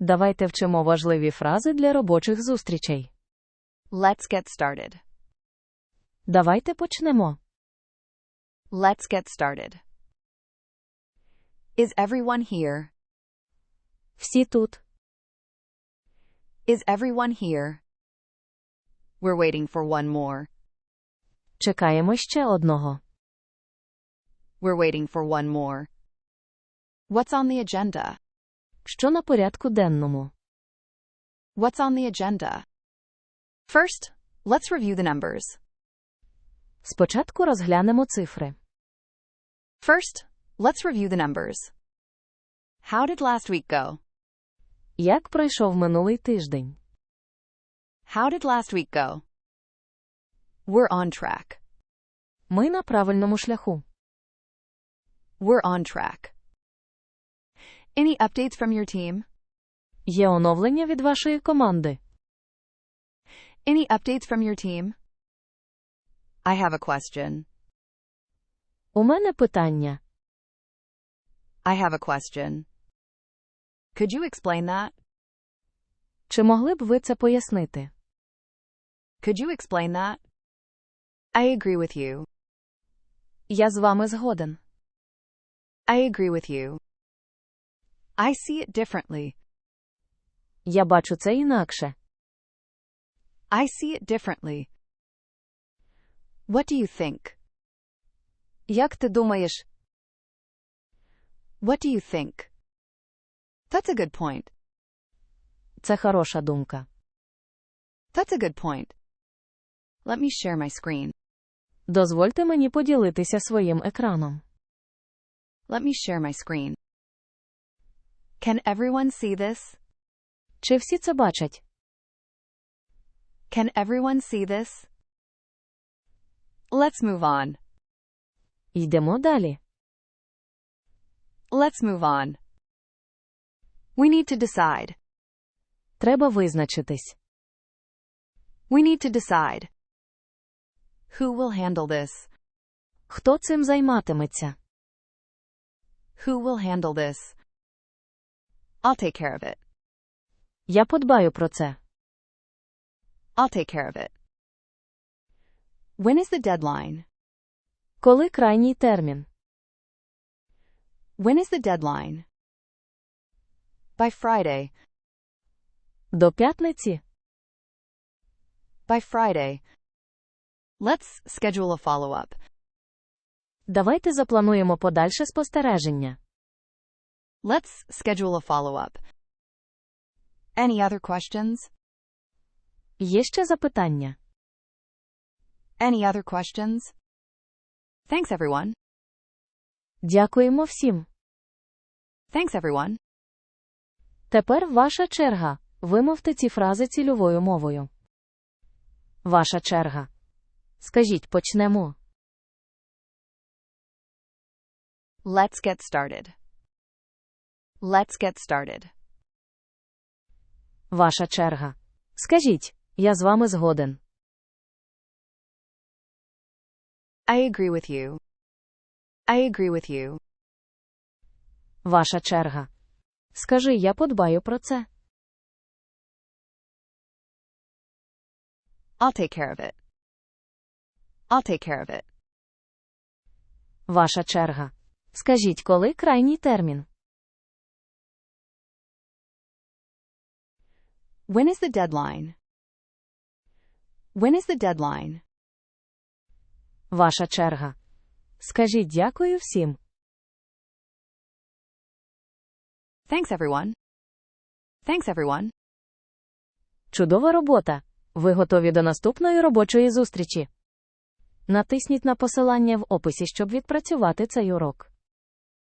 Давайте вчимо важливі фрази для робочих зустрічей. Let's get started. Давайте почнемо. Let's get started. Is everyone here? Всі тут. Is everyone here? We're waiting for one more. Чекаємо ще одного. We're waiting for one more. What's on the agenda? Що на порядку денному? What's on the agenda? First, let's review the numbers. Спочатку розглянемо цифри. First, let's review the numbers. How did last week go? Як пройшов минулий тиждень? How did last week go? We're on track. Ми на правильному шляху. We're on track. Any updates from your team? Є оновлення від вашої команди. Any updates from your team? I have a question. У мене питання. I have a question. Could you explain that? Чи могли б ви це пояснити? Could you explain that? I agree with you. Я з вами згоден. I agree with you. I see it differently. Я бачу це інакше. I see it differently. What do you think? Як ти думаєш? What do you think? That's a good point. Це хороша думка. That's a good point. Let me share my screen. Дозвольте мені поділитися своїм екраном. Let me share my screen. Can everyone see this? Чи всі це бачать? Can everyone see this? Let's move on. Йдемо далі. Let's move on. We need to decide. Треба визначитись. We need to decide. Who will handle this? Хто цим займатиметься? Who will handle this? I'll take care of it. Я подбаю про це. I'll take care of it. When is the deadline? Коли крайній термін? When is the deadline? By Friday. До п'ятниці? By Friday. Let's schedule a follow up. Давайте заплануємо подальше спостереження. Let's schedule a follow up. Any other questions? Є ще запитання? Any other questions? Thanks, everyone. Дякуємо всім. Thanks, everyone. Тепер ваша черга. Вимовте ці фрази цільовою мовою. Ваша черга. Скажіть, почнемо. Let's get started. Let's get started. Ваша черга. Скажіть, я з вами згоден. I agree with you. I agree with you. Ваша черга. Скажи, я подбаю про це. I'll take care of it. I'll take care of it. Ваша черга. Скажіть, коли крайній термін? When is the deadline? When is the deadline? Ваша черга. Скажіть дякую всім. Thanks, everyone. Thanks, everyone. Чудова робота. Ви готові до наступної робочої зустрічі. Натисніть на посилання в описі, щоб відпрацювати цей урок.